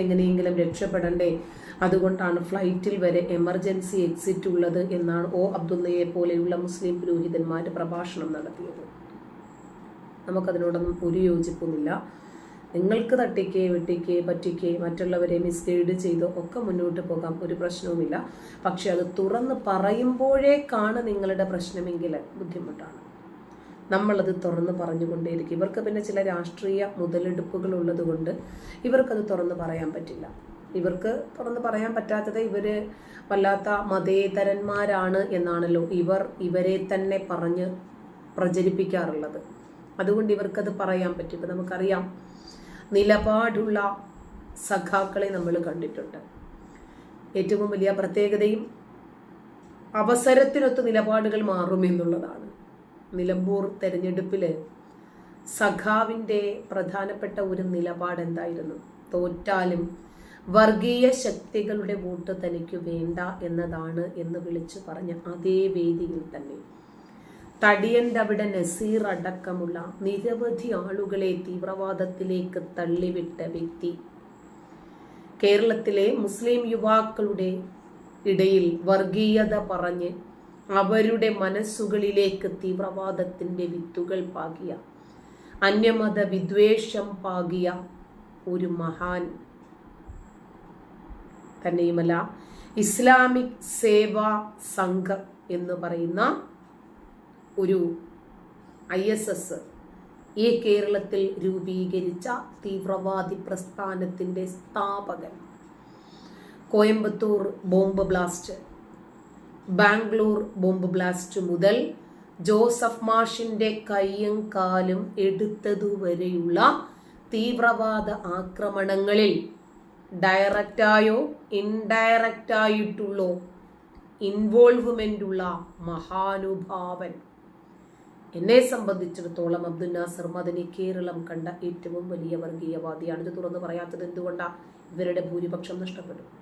എങ്ങനെയെങ്കിലും രക്ഷപ്പെടണ്ടേ? അതുകൊണ്ടാണ് ഫ്ലൈറ്റിൽ വരെ എമർജൻസി എക്സിറ്റ് ഉള്ളത് എന്നാണ് ഒ അബ്ദുള്ളയെ പോലെയുള്ള മുസ്ലിം പുരോഹിതന്മാർ പ്രഭാഷണം നടത്തിയത്. നമുക്കതിനോടൊന്നും ഒരു യോജിപ്പുമില്ല. നിങ്ങൾക്ക് തട്ടിക്കേ വെട്ടിക്കേ പറ്റിക്കേ മറ്റുള്ളവരെ മിസ്ഗൈഡ് ചെയ്തോ ഒക്കെ മുന്നോട്ട് പോകാം. ഒരു പ്രശ്നവുമില്ല. പക്ഷെ അത് തുറന്ന് പറയുമ്പോഴേക്കാണ് നിങ്ങളുടെ പ്രശ്നമെങ്കിൽ ബുദ്ധിമുട്ടാണ്. നമ്മളത് തുറന്ന് പറഞ്ഞുകൊണ്ടേയിരിക്കും ഇവർക്ക് പിന്നെ ചില രാഷ്ട്രീയ മുതലെടുപ്പുകൾ ഉള്ളത് കൊണ്ട് ഇവർക്കത് തുറന്ന് പറയാൻ പറ്റില്ല. ഇവർക്ക് തുറന്ന് പറയാൻ പറ്റാത്തത് ഇവർ വല്ലാത്ത മതേതരന്മാരാണ് എന്നാണല്ലോ ഇവർ ഇവരെ തന്നെ പറഞ്ഞ് പ്രചരിപ്പിക്കാറുള്ളത്. അതുകൊണ്ട് ഇവർക്കത് പറയാൻ പറ്റും. ഇപ്പം നമുക്കറിയാം നിലപാടുള്ള സഖാക്കളെ നമ്മൾ കണ്ടിട്ടുണ്ട്. ഏറ്റവും വലിയ പ്രത്യേകതയും അവസരത്തിനൊത്ത് നിലപാടുകൾ മാറുമെന്നുള്ളതാണ് നിലമ്പൂർ തെരഞ്ഞെടുപ്പിൽ സഖാവിന്റെ പ്രധാനപ്പെട്ട ഒരു നിലപാട് എന്തായിരുന്നു തോറ്റാലും വർഗീയ ശക്തികളുടെ വോട്ട് തനിക്ക് വേണ്ട എന്നതാണ് എന്ന് വിളിച്ചു പറഞ്ഞ അതേ വേദിയിൽ തന്നെ. തടിയന്റെ അവിടെ നസീർ അടക്കമുള്ള നിരവധി ആളുകളെ തീവ്രവാദത്തിലേക്ക് തള്ളിവിട്ട വ്യക്തി. കേരളത്തിലെ മുസ്ലിം യുവാക്കളുടെ ഇടയിൽ വർഗീയത പറഞ്ഞ് അവരുടെ മനസ്സുകളിലേക്ക് തീവ്രവാദത്തിന്റെ വിത്തുകൾ പാകിയ അന്യമത വിദ്വേഷം പാകിയ ഒരു മഹാൻ തന്നെയുമല്ല. ഇസ്ലാമിക് സേവാ സംഘം എന്ന് പറയുന്ന ഒരു ഐ എസ് എസ് ഈ കേരളത്തിൽ രൂപീകരിച്ച തീവ്രവാദി പ്രസ്ഥാനത്തിന്റെ സ്ഥാപകൻ. Coimbatore bomb blast Bangalore bomb blast മുതൽ ജോസഫ് മാഷിന്റെ കയ്യും കാലും എടുത്തതുവരെയുള്ള തീവ്രവാദ ആക്രമണങ്ങളിൽ ഡയറക്റ്റായോ ഇൻഡയറക്റ്റായിട്ടുള്ളോ ഇൻവോൾവ്മെന്റ് ഉള്ള മഹാനുഭാവൻ. എന്നെ സംബന്ധിച്ചിടത്തോളം അബ്ദുൽ നാസർ മദനി കേരളം കണ്ട ഏറ്റവും വലിയ വർഗീയവാദിയാണ്. ഇത് തുറന്നു പറയാത്തത് എന്തുകൊണ്ടാണ് ഇവരുടെ ഭൂരിപക്ഷം നഷ്ടപ്പെടും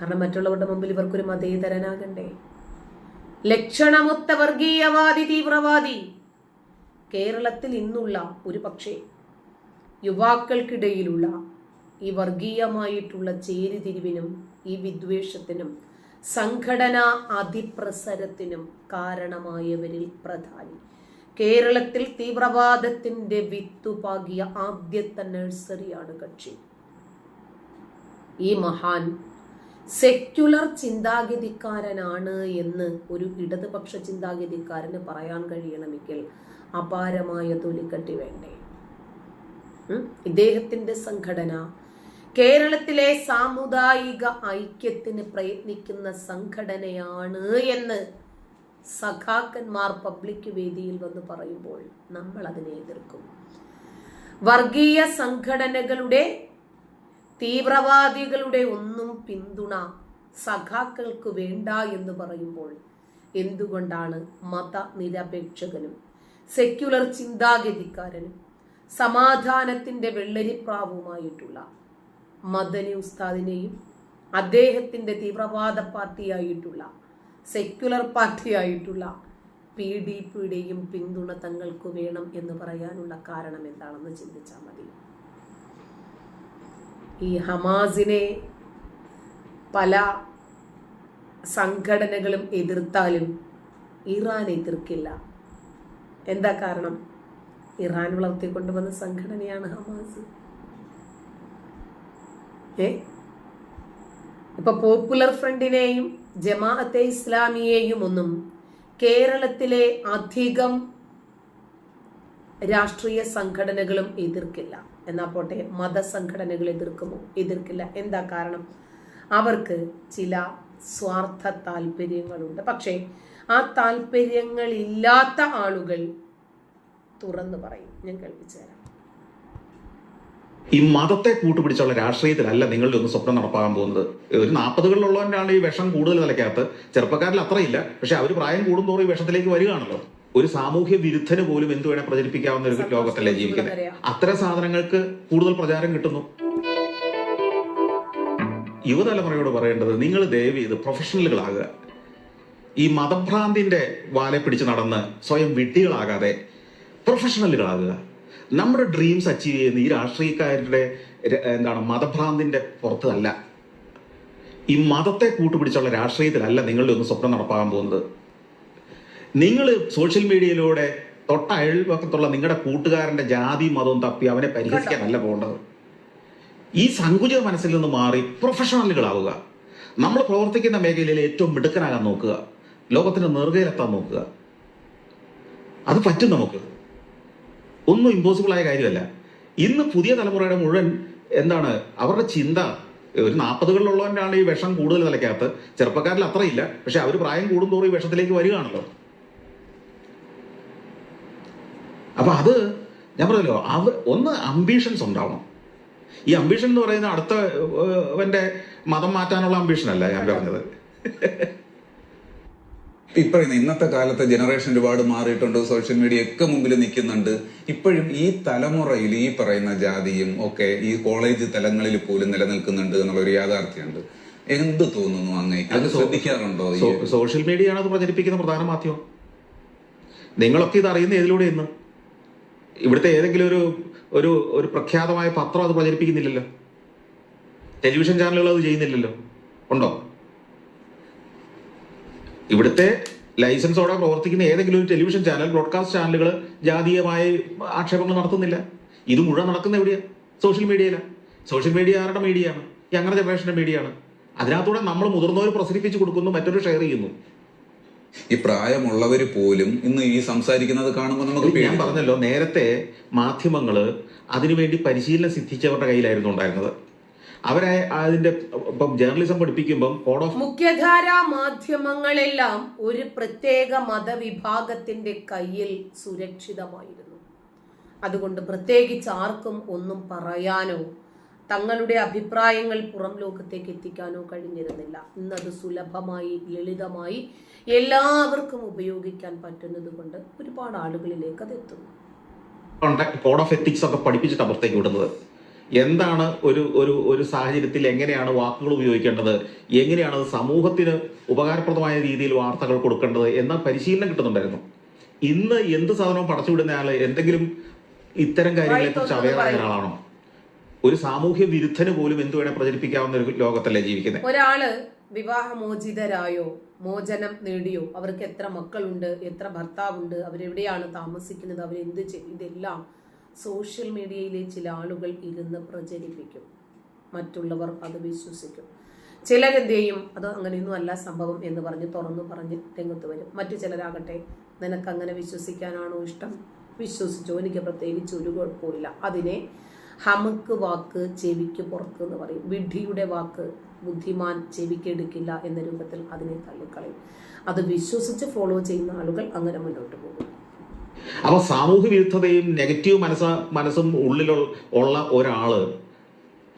കാരണം മറ്റുള്ളവരുടെ മുമ്പിൽ ഇവർക്കൊരു മതേതരനാകണ്ടേ? ലക്ഷണമൊത്ത വർഗീയവാദി തീവ്രവാദി. കേരളത്തിൽ ഇന്നുള്ള ഒരു പക്ഷേ യുവാക്കൾക്കിടയിലുള്ള ഈ വർഗീയമായിട്ടുള്ള ചേരിതിരിവിനും ഈ വിദ്വേഷത്തിനും സംഘടനാ അതിപ്രസരത്തിനും കാരണമായവരിൽ പ്രധാനി. കേരളത്തിൽ തീവ്രവാദത്തിന്റെ വിത്തുപാകിയ ആദ്യത്തെ നഴ്സറിയാണ് കക്ഷി. ഈ മഹാൻ സെക്യുലർ ചിന്താഗതിക്കാരനാണ് എന്ന് ഒരു ഇടതുപക്ഷ ചിന്താഗതിക്കാരന് പറയാൻ കഴിയണമെങ്കിൽ അപാരമായ തൊലിക്കട്ടി വേണ്ടേ? ഇദ്ദേഹത്തിന്റെ സംഘടന കേരളത്തിലെ സാമുദായിക ഐക്യത്തിന് പ്രയത്നിക്കുന്ന സംഘടനയാണ് എന്ന് സഖാക്കന്മാർ പബ്ലിക് വേദിയിൽ വന്ന് പറയുമ്പോൾ നമ്മൾ അതിനെ എതിർക്കും വർഗീയ സംഘടനകളുടെ തീവ്രവാദികളുടെ ഒന്നും പിന്തുണ സഖാക്കൾക്ക് വേണ്ട എന്ന് പറയുമ്പോൾ എന്തുകൊണ്ടാണ് മതനിരപേക്ഷകനും സെക്യുലർ ചിന്താഗതിക്കാരനും സമാധാനത്തിന്റെ വെള്ളരിപ്രാവുമായിട്ടുള്ള മദനി ഉസ്താദിനെയും അദ്ദേഹത്തിന്റെ തീവ്രവാദ പാർട്ടിയായിട്ടുള്ള സെക്യുലർ പാർട്ടിയായിട്ടുള്ള പി ഡി പിയുടെയും പിന്തുണ തങ്ങൾക്ക് വേണം എന്ന് പറയാനുള്ള കാരണം എന്താണെന്ന് ചിന്തിച്ചാൽ മതി. ഈ ഹമാസിനെ പല സംഘടനകളും എതിർത്താലും ഇറാൻ എതിർക്കില്ല. എന്താ കാരണം? ഇറാൻ വളർത്തിക്കൊണ്ടുവന്ന സംഘടനയാണ് ഹമാസ്. ഏ? ഇപ്പൊ പോപ്പുലർ ഫ്രണ്ടിനെയും ജമാഅത്തെ ഇസ്ലാമിയെയും ഒന്നും കേരളത്തിലെ അധികം രാഷ്ട്രീയ സംഘടനകളും എതിർക്കില്ല. എന്നാ പോട്ടെ മതസംഘടനകൾ എതിർക്കുമോ എതിർക്കില്ല. എന്താ കാരണം? അവർക്ക് ചില സ്വാർത്ഥ താല്പര്യങ്ങളുണ്ട്. പക്ഷേ ആ താല്പര്യങ്ങളില്ലാത്ത ആളുകൾ തുറന്നു പറയും. ഞാൻ കേൾപ്പിച്ചു തരാം. ഈ മതത്തെ കൂട്ടുപിടിച്ചുള്ള രാഷ്ട്രീയത്തിലല്ല നിങ്ങളുടെ ഒന്ന് സ്വപ്നം നടപ്പാകാൻ പോകുന്നത്. ഒരു നാൽപ്പതുകളിലുള്ളവരാണ് ഈ വിഷം കൂടുതൽ നിലയ്ക്കകത്ത് ചെറുപ്പക്കാരിൽ അത്രയില്ല. പക്ഷെ അവർ പ്രായം കൂടുന്തോറും ഈ വിഷത്തിലേക്ക് വരികയാണല്ലോ. ഒരു സാമൂഹ്യ വിരുദ്ധന് പോലും എന്ത് വേണേ പ്രചരിപ്പിക്കാവുന്ന ഒരു ലോകത്തല്ലേ ജീവിക്കുന്നത് അത്തരം സാധനങ്ങൾക്ക് കൂടുതൽ പ്രചാരം കിട്ടുന്നു. യുവതലമുറയോട് പറയേണ്ടത് നിങ്ങൾ ദയവ് ചെയ്ത് പ്രൊഫഷണലുകളാകുക. ഈ മതഭ്രാന്തിന്റെ വാലെ പിടിച്ച് നടന്ന് സ്വയം വിഡ്ഢികളാകാതെ പ്രൊഫഷണലുകളാകുക. നമ്മുടെ ഡ്രീംസ് അച്ചീവ് ചെയ്യുന്ന ഈ രാഷ്ട്രീയക്കാരുടെ എന്താണ് മതഭ്രാന്തിന്റെ പുറത്തല്ല ഈ മതത്തെ കൂട്ടുപിടിച്ചുള്ള രാഷ്ട്രീയത്തിലല്ല നിങ്ങളുടെ ഒന്നും സ്വപ്നം നടപ്പാകാൻ പോകുന്നത്. നിങ്ങൾ സോഷ്യൽ മീഡിയയിലൂടെ തൊട്ട അയൽവക്കത്തുള്ള നിങ്ങളുടെ കൂട്ടുകാരന്റെ ജാതി മതവും തപ്പി അവനെ പരിഹരിക്കാനല്ല പോകേണ്ടത്. ഈ സങ്കുചിത മനസ്സിൽ നിന്ന് മാറി പ്രൊഫഷണലുകളാവുക നമ്മൾ പ്രവർത്തിക്കുന്ന മേഖലയിൽ ഏറ്റവും മിടുക്കനാകാൻ നോക്കുക. ലോകത്തിന് നെറുകയിലെത്താൻ നോക്കുക. അത് പറ്റും നമുക്ക്. ഒന്നും ഇമ്പോസിബിൾ ആയ കാര്യമല്ല. ഇന്ന് പുതിയ തലമുറയുടെ മുഴുവൻ എന്താണ് അവരുടെ ചിന്ത ഒരു നാൽപ്പതുകളിലുള്ളവരാണ് ഈ വിഷം കൂടുതൽ തലയ്ക്കകത്ത്. ചെറുപ്പക്കാരിൽ അത്രയില്ല. പക്ഷെ അവർ പ്രായം കൂടുന്തോറും ഈ വിഷത്തിലേക്ക് വരികയാണല്ലോ. അപ്പൊ അത് ഞാൻ പറഞ്ഞല്ലോ അവർ ഒന്ന് അംബീഷൻസ് ഉണ്ടാവണം. ഈ അംബീഷൻ എന്ന് പറയുന്ന അടുത്ത ഏഹ്, അവന്റെ മതം മാറ്റാനുള്ള അംബീഷൻ അല്ല ഞാൻ പറഞ്ഞത്. ഇപ്പോഴും ഇന്നത്തെ കാലത്തെ ജനറേഷൻ ഒരുപാട് മാറിയിട്ടുണ്ട് സോഷ്യൽ മീഡിയ ഒക്കെ മുമ്പിൽ നിൽക്കുന്നുണ്ട്. ഇപ്പോഴും ഈ തലമുറയിൽ ഈ പറയുന്ന ജാതിയും ഒക്കെ ഈ കോളേജ് തലങ്ങളിൽ പോലും നിലനിൽക്കുന്നുണ്ട് എന്നുള്ള ഒരു യാഥാർത്ഥ്യമുണ്ട്. എന്ത് തോന്നുന്നു അങ്ങേക്ക്? അത് ശ്രദ്ധിക്കാറുണ്ടോ സോഷ്യൽ മീഡിയ ആണ് അത് പ്രചരിപ്പിക്കുന്ന പ്രധാന മാധ്യമം. നിങ്ങളൊക്കെ ഇത് അറിയുന്ന ഏതിലൂടെ ഇന്ന് ഇവിടുത്തെ ഏതെങ്കിലും ഒരു ഒരു ഒരു പ്രഖ്യാതമായ പത്രം അത് പ്രചരിപ്പിക്കുന്നില്ലല്ലോ? ടെലിവിഷൻ ചാനലുകൾ അത് ചെയ്യുന്നില്ലല്ലോ? ഉണ്ടോ? ഇവിടുത്തെ ലൈസൻസോടെ പ്രവർത്തിക്കുന്ന ഏതെങ്കിലും ഒരു ടെലിവിഷൻ ചാനൽ ബ്രോഡ്കാസ്റ്റ് ചാനലുകൾ ജാതീയമായ ആക്ഷേപങ്ങൾ നടത്തുന്നില്ല. ഇത് മുഴുവൻ നടക്കുന്ന എവിടെയാ? സോഷ്യൽ മീഡിയയിലാണ് സോഷ്യൽ മീഡിയ ആരുടെ മീഡിയയാണ്? യങ്ങർ ജനറേഷന്റെ മീഡിയയാണ്. അതിനകത്തൂടെ നമ്മൾ മുതിർന്നവർ പ്രസരിപ്പിച്ചു കൊടുക്കുന്നു മറ്റൊരു ഷെയർ ചെയ്യുന്നു. ഈ പ്രായമുള്ളവർ പോലും ഇന്ന് ഈ സംസാരിക്കുന്നത് കാണുമ്പോൾ നമുക്ക് ഞാൻ പറഞ്ഞല്ലോ നേരത്തെ മാധ്യമങ്ങൾ അതിനുവേണ്ടി പരിശീലനം സിദ്ധിച്ചവരുടെ കയ്യിലായിരുന്നു ഉണ്ടായിരുന്നത്. അവരെ അതിന്റെ ഇപ്പം ജേർണലിസം പഠിപ്പിക്കുമ്പം കോഡ് ഓഫ് മുഖ്യധാരാ മാധ്യമങ്ങളെല്ലാം ഒരു പ്രത്യേക മതവിഭാഗത്തിന്റെ കയ്യിൽ സുരക്ഷിതമായിരുന്നു. അതുകൊണ്ട് പ്രത്യേകിച്ച് ആർക്കും ഒന്നും പറയാനോ തങ്ങളുടെ അഭിപ്രായങ്ങൾ പുറം ലോകത്തേക്ക് എത്തിക്കാനോ കഴിഞ്ഞിരുന്നില്ല. ഇന്നത് സുലഭമായി ലളിതമായി എല്ലാവർക്കും ഉപയോഗിക്കാൻ പറ്റുന്നത് കൊണ്ട് ഒരുപാട് ആളുകളിലേക്ക് അത് എത്തുന്നു. കോഡ് ഓഫ് എത്തിക്സ് ഒക്കെ പഠിപ്പിച്ചിട്ട് അപ്പുറത്തേക്ക് വിടുന്നത്. എന്താണ് ഒരു ഒരു ഒരു സാഹചര്യത്തിൽ എങ്ങനെയാണ് വാക്കുകൾ ഉപയോഗിക്കേണ്ടത്? എങ്ങനെയാണ് സമൂഹത്തിന് ഉപകാരപ്രദമായ രീതിയിൽ വാർത്തകൾ കൊടുക്കേണ്ടത് എന്ന പരിശീലനം കിട്ടുന്നുണ്ടായിരുന്നു. ഇന്ന് എന്ത് സാധനവും പടച്ചുവിടുന്ന ആൾ എന്തെങ്കിലും ഇത്തരം കാര്യങ്ങളെ കുറിച്ച് അവയറായ ഒരാളാണോ? ഒരു സാമൂഹ്യ വിരുദ്ധന് പോലും എന്ത് വേണേ പ്രചരിപ്പിക്കാവുന്ന ഒരു ലോകത്തല്ലേ ജീവിക്കുന്നത്? ഒരാൾ വിവാഹമോചിതരായോ മോചനം നേടിയോ അവർക്ക് എത്ര മക്കളുണ്ട് എത്ര ഭർത്താവുണ്ട് അവരെവിടെയാണ് താമസിക്കുന്നത് അവരെന്ത് ചെയ്യും ഇതെല്ലാം സോഷ്യൽ മീഡിയയിലെ ചില ആളുകൾ ഇരുന്ന് പ്രചരിപ്പിക്കും. മറ്റുള്ളവർ അത് വിശ്വസിക്കും. ചിലരെന്ത് അത് അങ്ങനെയൊന്നും അല്ല സംഭവം എന്ന് പറഞ്ഞ് തുറന്നു പറഞ്ഞ് രംഗത്ത് വരും. മറ്റു ചിലരാകട്ടെ നിനക്ക് അങ്ങനെ വിശ്വസിക്കാനാണോ ഇഷ്ടം? വിശ്വസിച്ചോ എനിക്ക് പ്രത്യേകിച്ച് ഒരു കുഴപ്പമില്ല അതിനെ ഹമുക്ക് വാക്ക് ചെവിക്ക് പുറത്ത് എന്ന് പറയും. വിഡ്ഢിയുടെ വാക്ക് ബുദ്ധിമാൻ ചെവിക്കെടുക്കില്ല എന്ന രൂപത്തിൽ അതിനെ തള്ളിക്കളയും. അത് വിശ്വസിച്ച് ഫോളോ ചെയ്യുന്ന ആളുകൾ അങ്ങനെ മുന്നോട്ട് പോകും. അപ്പൊ സാമൂഹ്യ വിരുദ്ധതയും നെഗറ്റീവ് മനസ്സ മനസ്സും ഉള്ളിൽ ഉള്ള ഒരാൾ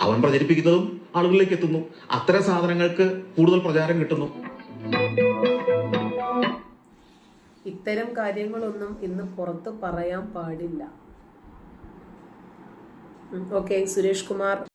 അവൻ പ്രചരിപ്പിക്കുന്നതും ആളുകളിലേക്ക് എത്തുന്നു. അത്തരം സാധനങ്ങൾക്ക് കൂടുതൽ പ്രചാരം കിട്ടുന്നു. ഇത്തരം കാര്യങ്ങളൊന്നും ഇന്ന് പുറത്ത് പറയാൻ പാടില്ല. ഓക്കെ സുരേഷ് കുമാർ.